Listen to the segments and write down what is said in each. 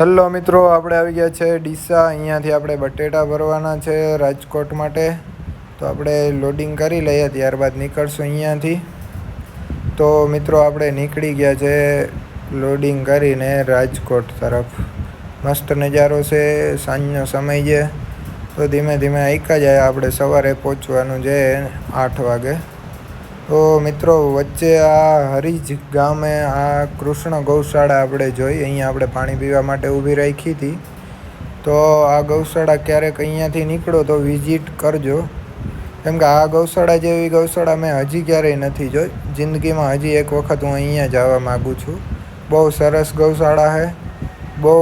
Hello મિત્રો, આપણે આવી ગયા છે ડીસા. અહીંયાથી આપણે બટેટા ભરવાના છે રાજકોટ માટે. તો આપણે લોડિંગ કરી લઈએ, ત્યારબાદ નીકળશું અહીંયાથી. તો મિત્રો, આપણે નીકળી ગયા છે લોડિંગ કરીને રાજકોટ તરફ. મસ્ત નજારો છે, સાંજનો સમય છે. તો ધીમે ધીમે આઈકા જાય, આપણે સવારે પહોંચવાનું છે આઠ વાગે. તો મિત્રો, વચ્ચે આ હરીજ ગામે આ કૃષ્ણ ગૌશાળા આપણે જોઈ, અહીંયા આપણે પાણી પીવા માટે ઊભી રાખી હતી. તો આ ગૌશાળા ક્યારેક અહીંયાથી નીકળો તો વિઝિટ કરજો. કેમ કે આ ગૌશાળા જેવી ગૌશાળા મેં હજી ક્યારેય નથી જોઈ. જિંદગીમાં હજી એક વખત હું અહીંયા જવા માગું છું. બહુ સરસ ગૌશાળા છે. બહુ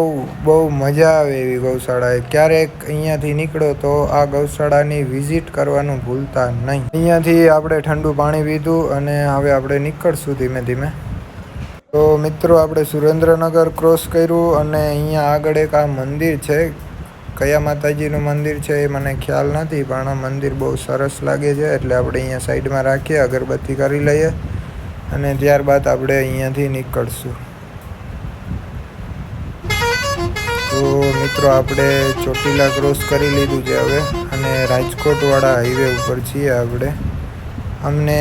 બહુ મજા આવે એવી ગૌશાળાએ. ક્યારેક અહીંયાથી નીકળો તો આ ગૌશાળાની વિઝિટ કરવાનું ભૂલતા નહીં. અહીંયાથી આપણે ઠંડુ પાણી પીધું અને હવે આપણે નીકળશું ધીમે ધીમે. તો મિત્રો, આપણે સુરેન્દ્રનગર ક્રોસ કર્યું અને અહીંયા આગળ એક આ મંદિર છે. કયા માતાજીનું મંદિર છે એ મને ખ્યાલ નથી, પણ આ મંદિર બહુ સરસ લાગે છે, એટલે આપણે અહીંયા સાઈડમાં રાખીએ, અગરબત્તી કરી લઈએ અને ત્યારબાદ આપણે અહીંયાથી નીકળશું. તો મિત્રો આપણે ચોટીલા ક્રોસ કરી લીધું છે હવે અને રાજકોટવાળા હાઈવે ઉપર છીએ આપણે. અમને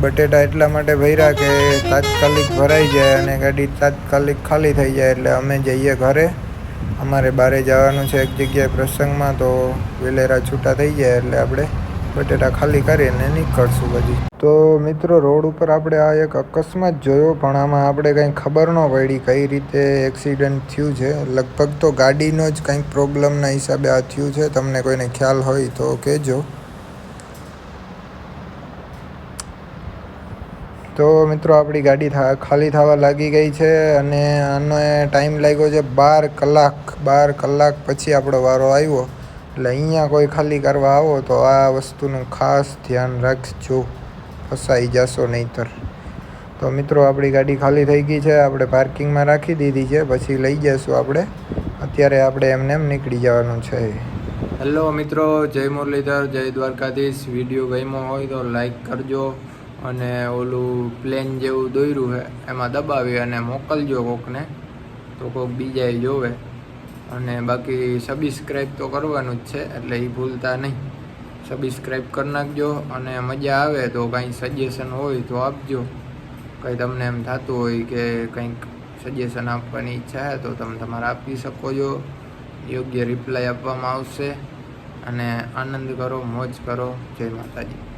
બટેટા એટલા માટે ભર્યા કે તાત્કાલિક ભરાઈ જાય અને ગાડી તાત્કાલિક ખાલી થઈ જાય એટલે અમે જઈએ ઘરે. અમારે બારે જવાનું છે એક જગ્યાએ પ્રસંગમાં તો વેલેરા છૂટા થઈ જાય એટલે આપણે બટેટા ખાલી કરીને નીકળશું પછી તો મિત્રો, રોડ ઉપર આપણે આ એક અકસ્માત જોયો, પણ આમાં આપણે કંઈ ખબર ન પડી કઈ રીતે એક્સિડન્ટ થયું છે. લગભગ તો ગાડીનો જ કંઈક પ્રોબ્લેમના હિસાબે આ થયું છે. તમને કોઈને ખ્યાલ હોય તો કહેજો. તો મિત્રો, આપણી ગાડી ખાલી થવા લાગી ગઈ છે અને આનો ટાઈમ લાગ્યો છે બાર કલાક. બાર કલાક પછી આપણો વારો આવ્યો. એટલે અહીંયા કોઈ ખાલી કરવા આવો તો આ વસ્તુનું ખાસ ધ્યાન રાખજો. ફસાઈ જશો નહીંતર. તો મિત્રો, આપણી ગાડી ખાલી થઈ ગઈ છે. આપણે પાર્કિંગમાં રાખી દીધી છે. પછી લઈ જઈશું આપણે. અત્યારે આપણે એમને એમ નીકળી જવાનું છે. હેલો મિત્રો, જય મુરલીધર, જય દ્વારકાધીશ. વીડિયો ગમ્યો હોય તો લાઈક કરજો અને ઓલું પ્લેન જેવું દોર્યું છે એમાં દબાવી અને મોકલજો કોકને. તો કોક બીજાએ જોવે. અને બાકી સબસ્ક્રાઈબ તો કરવાનું જ છે, એટલે એ ભૂલતા નહીં. સબસ્ક્રાઈબ કરી નાખજો અને મજા આવે તો કાંઈ સજેશન હોય તો આપજો. કંઈ તમને એમ થતું હોય કે કંઈક સજેશન આપવાની ઈચ્છા છે તો તમે તમારે આપી શકો છો. યોગ્ય રિપ્લાય આપવામાં આવશે. અને આનંદ કરો, મોજ કરો. જય માતાજી.